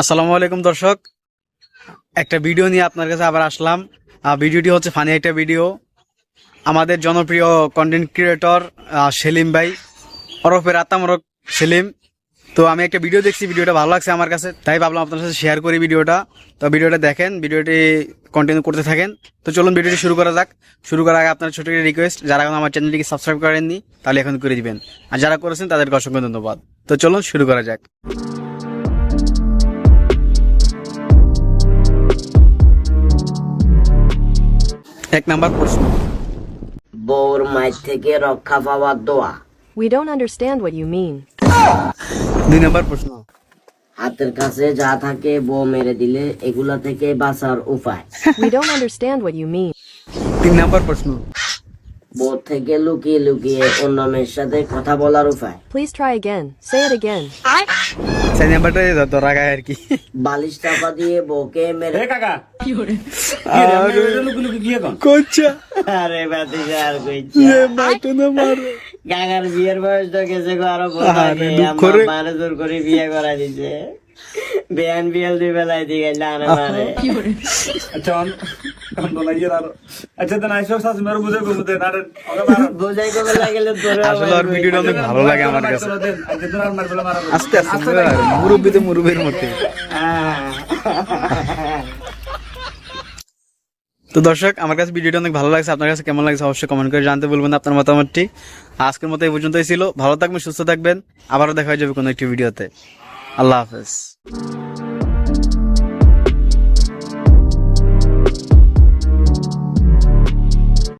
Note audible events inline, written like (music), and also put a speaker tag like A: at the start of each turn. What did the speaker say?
A: আসসালামু আলাইকুম দর্শক। একটা ভিডিও নিয়ে আপনার কাছে আবার আসলাম। ভিডিওটি হচ্ছে ফানি একটা ভিডিও। আমাদের জনপ্রিয় কন্টেন্ট ক্রিয়েটর সেলিম ভাই, ওরফে রাতামরক সেলিম। তো আমি একটা ভিডিও দেখছি, ভিডিওটা ভালো লাগছে আমার কাছে, তাই ভাবলাম আপনার সাথে শেয়ার করি ভিডিওটা। তো ভিডিওটা দেখেন, ভিডিওটি কন্টিনিউ করতে থাকেন। তো চলুন ভিডিওটি শুরু করা যাক। শুরু করার আগে আপনার ছোটো একটা রিকোয়েস্ট যারা এখন আমার চ্যানেলটিকে সাবস্ক্রাইব করেননি, তাহলে এখন করে দিবেন। আর যারা করেছেন, তাদেরকে অসংখ্য ধন্যবাদ। তো চলুন শুরু করা যাক। এক নাম্বার প্রশ্ন
B: বউর মায়ের থেকে রক্ষা পাওয়ার দোয়া
C: We don't understand what you mean.
A: দুই নাম্বার প্রশ্ন
B: হাতের কাছে যা থাকে বউ মেরে দিলে এগুলা থেকে বাঁচার উপায়
C: We don't understand what you mean.
A: তিন নাম্বার প্রশ্ন
B: বউ থেকে লুকিয়ে লুকিয়ে অন্য মেয়ের সাথে কথা বলার উপায়
C: Please try again. Say it again.
A: আরে বাতি আর
B: কইছে লে মাইতো না মার। গাগার বিয়ের বয়স তো গেছে গো আরও বড় দিছে। বেয়ান বিয়াল দুই বেলায় দিয়ে গেল আরে মারে।
A: কি করে আচ্ছা তো (laughs) (laughs) তো দর্শক আমার কাছে ভিডিওটা অনেক ভালো লাগছে। আপনার কাছে কেমন লাগছে অবশ্যই কমেন্ট করে জানতে বলবেন আপনার মতামতটি। আজকের মতো এই পর্যন্তই ছিল। ভালো থাকবেন সুস্থ থাকবেন। আবারও দেখা হয়ে যাবে কোনো একটি ভিডিওতে। আল্লাহ হাফেজ।